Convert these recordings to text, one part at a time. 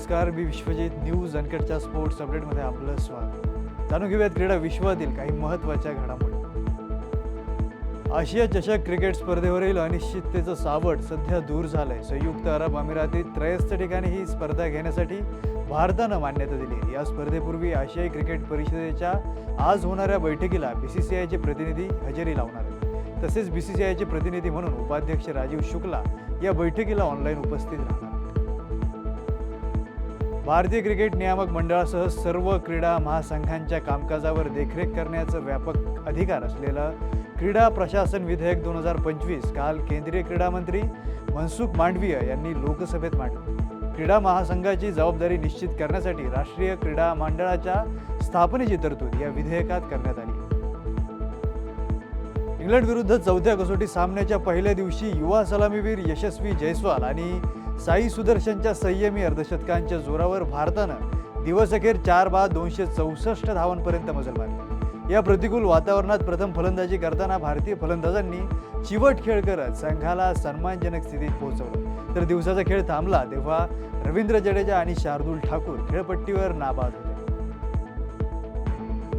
नमस्कार मी विश्वजित न्यूज अनकटच्या स्पोर्ट्स अपडेटमध्ये आपलं स्वागत. जाणून घेऊयात क्रीडा विश्वातील काही महत्त्वाच्या घडामोडी. आशिया चषक क्रिकेट स्पर्धेवरील अनिश्चिततेचं सावट सध्या दूर झालंय. संयुक्त अरब अमिरातीत त्रयस्थ ठिकाणी ही स्पर्धा घेण्यासाठी भारतानं मान्यता दिली आहे. या स्पर्धेपूर्वी आशियाई क्रिकेट परिषदेच्या आज होणाऱ्या बैठकीला बी सी सी आयचे प्रतिनिधी हजेरी लावणार आहेत. तसेच बी सी सी आयचे प्रतिनिधी म्हणून उपाध्यक्ष राजीव शुक्ला या बैठकीला ऑनलाईन उपस्थित राहणार भारतीय क्रिकेट नियामक मंडळासह सर्व क्रीडा महासंघांच्या कामकाजावर देखरेख करण्याचं व्यापक अधिकार असलेलं क्रीडा प्रशासन विधेयक दोन हजार पंचवीस काल केंद्रीय क्रीडा मंत्री मनसुख मांडवीय यांनी लोकसभेत मांडली. क्रीडा महासंघाची जबाबदारी निश्चित करण्यासाठी राष्ट्रीय क्रीडा मंडळाच्या स्थापनेची तरतूद या विधेयकात करण्यात आली. इंग्लंड विरुद्ध चौथ्या कसोटी सामन्याच्या पहिल्या दिवशी युवा सलामीवीर यशस्वी जयस्वाल आणि साई सुदर्शनच्या संयमी अर्धशतकांच्या जोरावर भारतानं दिवसअखेर चार बाद दोनशे चौसष्ट धावांपर्यंत मजल मारली. या प्रतिकूल वातावरणात प्रथम फलंदाजी करताना भारतीय फलंदाजांनी चिवट खेळ करत संघाला सन्मानजनक स्थितीत पोहोचवलं. तर दिवसाचा खेळ थांबला तेव्हा रवींद्र जडेजा आणि शार्दूल ठाकूर खेळपट्टीवर नाबाद होते.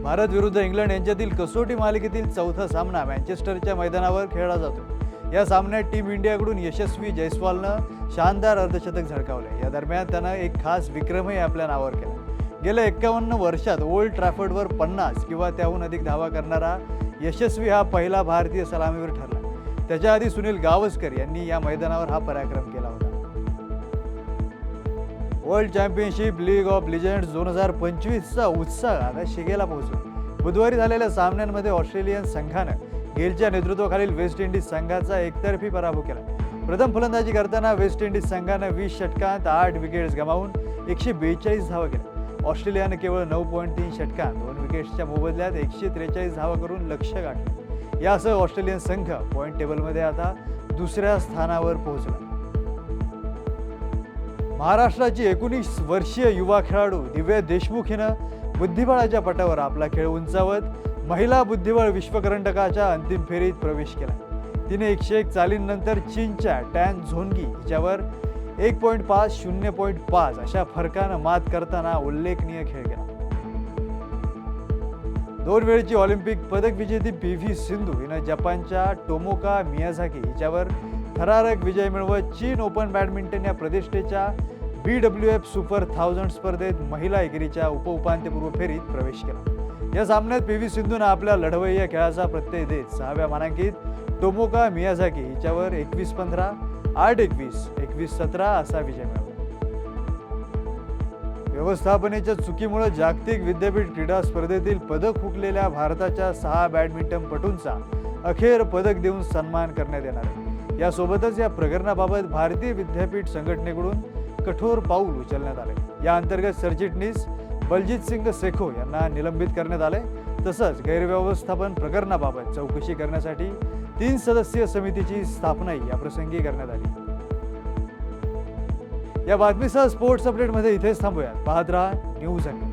भारत विरुद्ध इंग्लंड यांच्यातील कसोटी मालिकेतील चौथा सामना मँचेस्टरच्या मैदानावर खेळला जातो. या सामन्यात टीम इंडियाकडून यशस्वी जयस्वालनं शानदार अर्धशतक झळकावले या दरम्यान त्यानं एक खास विक्रमही आपल्या नावावर केला. गेल्या एक्कावन्न वर्षात ओल्ड ट्रॅफर्डवर पन्नास किंवा त्याहून अधिक धावा करणारा यशस्वी हा पहिला भारतीय सलामीवर ठरला. त्याच्या आधी सुनील गावस्कर यांनी या मैदानावर हा पराक्रम केला होता. World championship league of legends दोन हजार पंचवीसचा उत्साह आता शिगेला पोहोचला. बुधवारी झालेल्या सामन्यांमध्ये ऑस्ट्रेलियन संघानं गेलच्या नेतृत्वाखालील वेस्ट इंडिज संघाचा एकतर्फी पराभव केला. प्रथम फलंदाजी करताना वेस्ट इंडिज संघानं वीस षटकांत आठ विकेट्स गमावून एकशे बेचाळीस धावा केल्या. ऑस्ट्रेलियानं केवळ नऊ पॉईंट तीन षटकांत दोन विकेट्सच्या मोबदल्यात एकशे त्रेचाळीस धावा करून लक्ष गाठलं. यासह ऑस्ट्रेलियन संघ पॉईंट टेबलमध्ये आता दुसऱ्या स्थानावर पोहोचला. महाराष्ट्राची एकोणीस वर्षीय युवा खेळाडू दिव्या देशमुख हिनं बुद्धिबळाच्या पटावर आपला खेळ उंचावत महिला बुद्धिबळ विश्वकरंडकाच्या अंतिम फेरीत प्रवेश केला. तिने एकशे एक चालींनंतर चीनच्या टॅन झोनगी हिच्यावर एक पॉईंट पाच शून्य पॉईंट पाच अशा फरकानं मात करताना उल्लेखनीय खेळ केला. दोन वेळची ऑलिम्पिक पदक विजेती पी व्ही सिंधू हिनं जपानच्या टोमोका मियाझाकी हिच्यावर थरारक विजय मिळवत चीन ओपन बॅडमिंटन या प्रतिष्ठेच्या B W F super thousand स्पर्धेत महिला एकेरीच्या उपउपांत्यपूर्व फेरीत प्रवेश केला. या सामन्यात पी व्ही सिंधूनं आपल्या लढवय्या खेळाचा प्रत्यय देत सहाव्या मानांकित टोमोका मियाझाकी हिच्यावर एकवीस पंधरा आठ एकवीस एकवीस सतरा असा विजय मिळवला व्यवस्थापनेच्या चुकीमुळे जागतिक विद्यापीठ क्रीडा स्पर्धेतील पदक हुकलेल्या भारताच्या सहा बॅडमिंटनपटूंचा अखेर पदक देऊन सन्मान करण्यात येणार आहे. यासोबतच या प्रकरणाबाबत भारतीय विद्यापीठ संघटनेकडून कठोर पाऊल उचलण्यात आले या अंतर्गत सरचिटणीस बलजित सिंग सेखो यांना निलंबित करण्यात आले तसंच गैरव्यवस्थापन प्रकरणाबाबत चौकशी करण्यासाठी तीन सदस्यीय समितीची स्थापनाही याप्रसंगी करण्यात आली. या बातमीसह स्पोर्ट्स अपडेटमध्ये इथेच थांबूयात. पाहत राहा न्यूज अँड